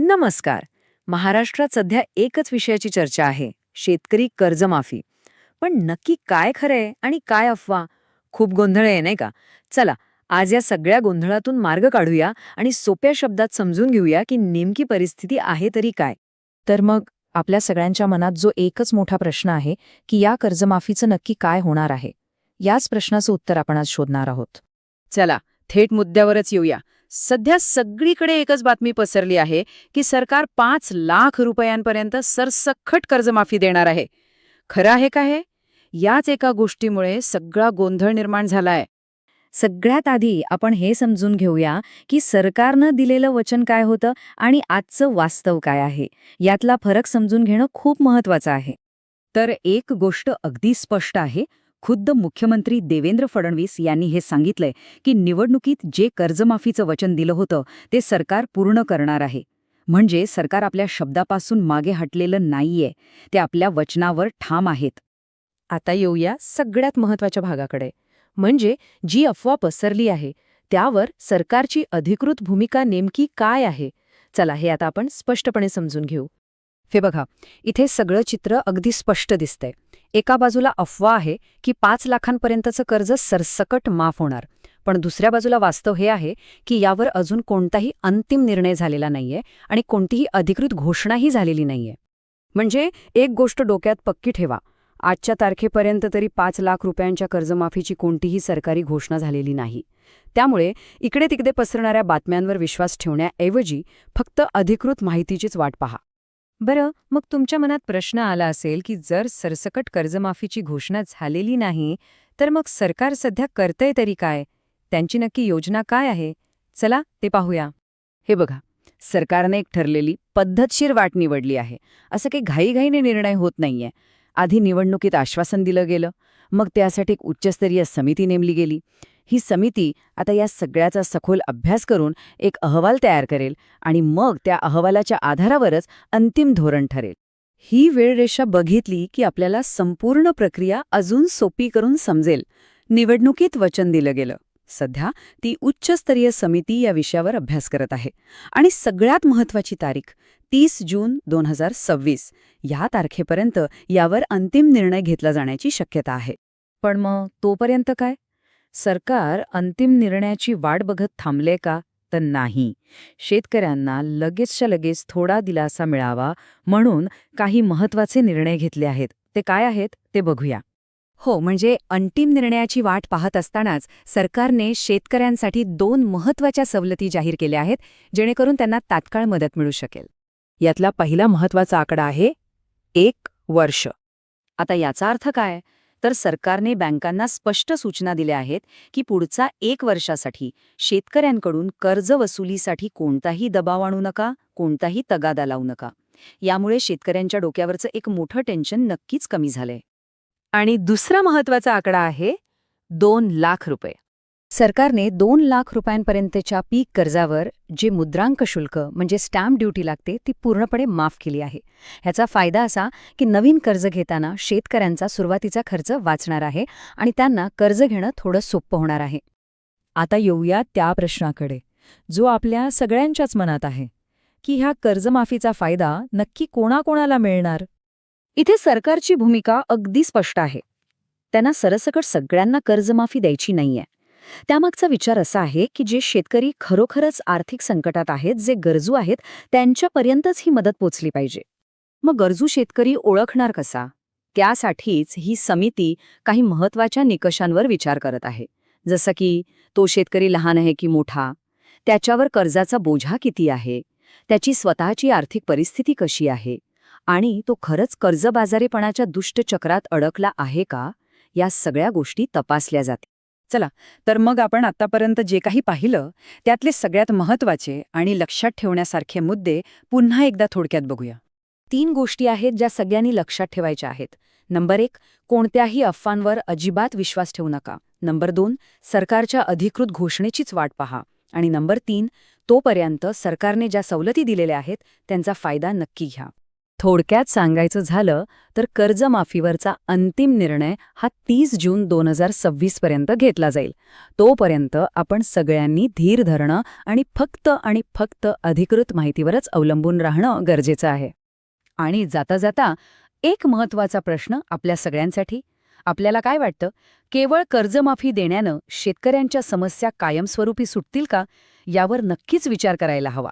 नमस्कार. महाराष्ट्रात सध्या एकच विषयाची चर्चा आहे शेतकरी कर्जमाफी. पण नक्की काय खरंय आणि काय अफवा? खूप गोंधळ आहे नाही का? चला आज या सगळ्या गोंधळातून मार्ग काढूया आणि सोप्या शब्दात समजून घेऊया की नेमकी परिस्थिती आहे तरी काय. तर मग आपल्या सगळ्यांच्या मनात जो एकच मोठा प्रश्न आहे की या कर्जमाफीचं नक्की काय होणार आहे? याच प्रश्नाचं उत्तर आपण आज शोधणार आहोत. चला थेट मुद्द्यावरच येऊया. सध्या सगळीकडे एकच बातमी पसरली आहे की सरकार पाच लाख रुपयांपर्यंत सरसखट कर्जमाफी देणार आहे. खरं आहे का हे? याच एका गोष्टीमुळे सगळा गोंधळ निर्माण झालाय. सगळ्यात आधी आपण हे समजून घेऊया की सरकारनं दिलेलं वचन काय होतं आणि आजचं वास्तव काय आहे. यातला फरक समजून घेणं खूप महत्वाचं आहे. तर एक गोष्ट अगदी स्पष्ट आहे खुद्द मुख्यमंत्री देवेंद्र फडणवीस यांनी हे सांगितलंय की निवडणुकीत जे कर्जमाफीचं वचन दिलं होतं ते सरकार पूर्ण करणार आहे. म्हणजे सरकार आपल्या शब्दापासून मागे हटलेलं नाहीये ते आपल्या वचनावर ठाम आहेत. आता येऊया सगळ्यात महत्त्वाच्या भागाकडे. म्हणजे जी अफवा पसरली आहे त्यावर सरकारची अधिकृत भूमिका नेमकी काय आहे? चला हे आता आपण स्पष्टपणे समजून घेऊ. हे बघा इथे सगळं चित्र अगदी स्पष्ट दिसतंय. एका बाजूला अफवा आहे की पाच लाखांपर्यंतचं कर्ज सरसकट माफ होणार. पण दुसऱ्या बाजूला वास्तव हे आहे की यावर अजून कोणताही अंतिम निर्णय झालेला नाहीये आणि कोणतीही अधिकृत घोषणाही झालेली नाहीये. म्हणजे एक गोष्ट डोक्यात पक्की ठेवा. आजच्या तारखेपर्यंत तरी पाच लाख रुपयांच्या कर्जमाफीची कोणतीही सरकारी घोषणा झालेली नाही. त्यामुळे इकडे तिकडे पसरणाऱ्या बातम्यांवर विश्वास ठेवण्याऐवजी फक्त अधिकृत माहितीचीच वाट पहा. बरं मग तुमच्या मनात प्रश्न आला असेल की जर सरसकट कर्जमाफीची घोषणा झालेली नाही तर मग सरकार सध्या करतंय तरी काय? त्यांची नक्की योजना काय आहे? चला ते पाहूया. हे बघा सरकारने एक ठरलेली पद्धतशीर वाट निवडली आहे. असं काही घाईघाईने निर्णय होत नाहीये. आधी निवडणुकीत आश्वासन दिलं गेलं मग त्यासाठी एक उच्चस्तरीय समिती नेमली गेली. ही समिती आता या सगळ्याचा सखोल अभ्यास करून एक अहवाल तयार करेल आणि मग त्या अहवालाच्या आधारावरच अंतिम धोरण ठरेल. ही वेळरेषा बघितली की आपल्याला संपूर्ण प्रक्रिया अजून सोपी करून समजेल. निवडणुकीत वचन दिलं गेलं. सध्या ती उच्चस्तरीय समिती या विषयावर अभ्यास करत आहे. आणि सगळ्यात महत्वाची तारीख तीस जून दोन हजार सव्वीस या तारखेपर्यंत यावर अंतिम निर्णय घेतला जाण्याची शक्यता आहे. पण मग तोपर्यंत काय? सरकार अंतिम निर्णयाची वाट बघत थांबले का? तर नाही. शेतकऱ्यांना लगेचच्या लगेच थोडा दिलासा मिळावा म्हणून काही महत्त्वाचे निर्णय घेतले आहेत. ते काय आहेत? ते बघूया. हो म्हणजे अंतिम निर्णयाची वाट पाहत असतानाच सरकारने शेतकऱ्यांसाठी दोन महत्त्वाच्या सवलती जाहीर केल्या आहेत जेणेकरून त्यांना तात्काळ मदत मिळू शकेल. यातला पहिला महत्त्वाचा आकडा आहे एक वर्ष. आता याचा अर्थ काय? तर सरकारने बँकांना स्पष्ट सूचना दिल्या आहेत की पुढचा एक वर्षासाठी शेतकऱ्यांकडून कर्ज वसुलीसाठी कोणताही दबाव आणू नका कोणताही तगादा लावू नका. यामुळे शेतकऱ्यांच्या डोक्यावरचं एक मोठं टेन्शन नक्कीच कमी झालंय. आणि दुसरा महत्त्वाचा आकडा आहे दोन लाख रुपये. सरकारने दोन लाख रुपयांपर्यंतच्या पीक कर्जावर जे मुद्रांक शुल्क म्हणजे स्टॅम्प ड्युटी लागते ती पूर्णपणे माफ केली आहे. ह्याचा फायदा असा की नवीन कर्ज घेताना शेतकऱ्यांचा सुरुवातीचा खर्च वाचणार आहे आणि त्यांना कर्ज घेणं थोडं सोपं होणार आहे. आता येऊया त्या प्रश्नाकडे जो आपल्या सगळ्यांच्याच मनात आहे की ह्या कर्जमाफीचा फायदा नक्की कोणाकोणाला मिळणार? इथे सरकारची भूमिका अगदी स्पष्ट आहे. त्यांना सरसकट सगळ्यांना कर्जमाफी द्यायची नाहीये. त्यामागचा विचार असा आहे की जे शेतकरी खरोखरच आर्थिक संकटात आहेत जे गरजू आहेत त्यांच्यापर्यंतच ही मदत पोचली पाहिजे. मग गरजू शेतकरी ओळखणार कसा? त्यासाठीच ही समिती काही महत्त्वाच्या निकषांवर विचार करत आहे. जसं की तो शेतकरी लहान आहे की मोठा? त्याच्यावर कर्जाचा बोझा किती आहे? त्याची स्वतःची आर्थिक परिस्थिती कशी आहे? आणि तो खरंच कर्जबाजारीपणाच्या दुष्ट चक्रात अडकला आहे का? या सगळ्या गोष्टी तपासल्या जातील. चला तर मग आपण आतापर्यंत जे काही पाहिलं त्यातले सगळ्यात महत्त्वाचे आणि लक्षात ठेवण्यासारखे मुद्दे पुन्हा एकदा थोडक्यात बघूया. तीन गोष्टी आहेत ज्या सगळ्यांनी लक्षात ठेवायच्या आहेत. नंबर एक कोणत्याही अफवांवर अजिबात विश्वास ठेवू नका. नंबर दोन सरकारच्या अधिकृत घोषणेचीच वाट पहा. आणि नंबर तीन तोपर्यंत सरकारने ज्या सवलती दिलेल्या आहेत त्यांचा फायदा नक्की घ्या. थोडक्यात सांगायचं झालं तर कर्जमाफीवरचा अंतिम निर्णय हा तीस जून दोन हजार सव्वीस पर्यंत घेतला जाईल. तोपर्यंत आपण सगळ्यांनी धीर धरणं आणि फक्त आणि फक्त अधिकृत माहितीवरच अवलंबून राहणं गरजेचं आहे. आणि जाता जाता एक महत्त्वाचा प्रश्न आपल्या सगळ्यांसाठी. आपल्याला काय वाटतं? केवळ कर्जमाफी देण्यानं शेतकऱ्यांच्या समस्या कायमस्वरूपी सुटतील का? यावर नक्कीच विचार करायला हवा.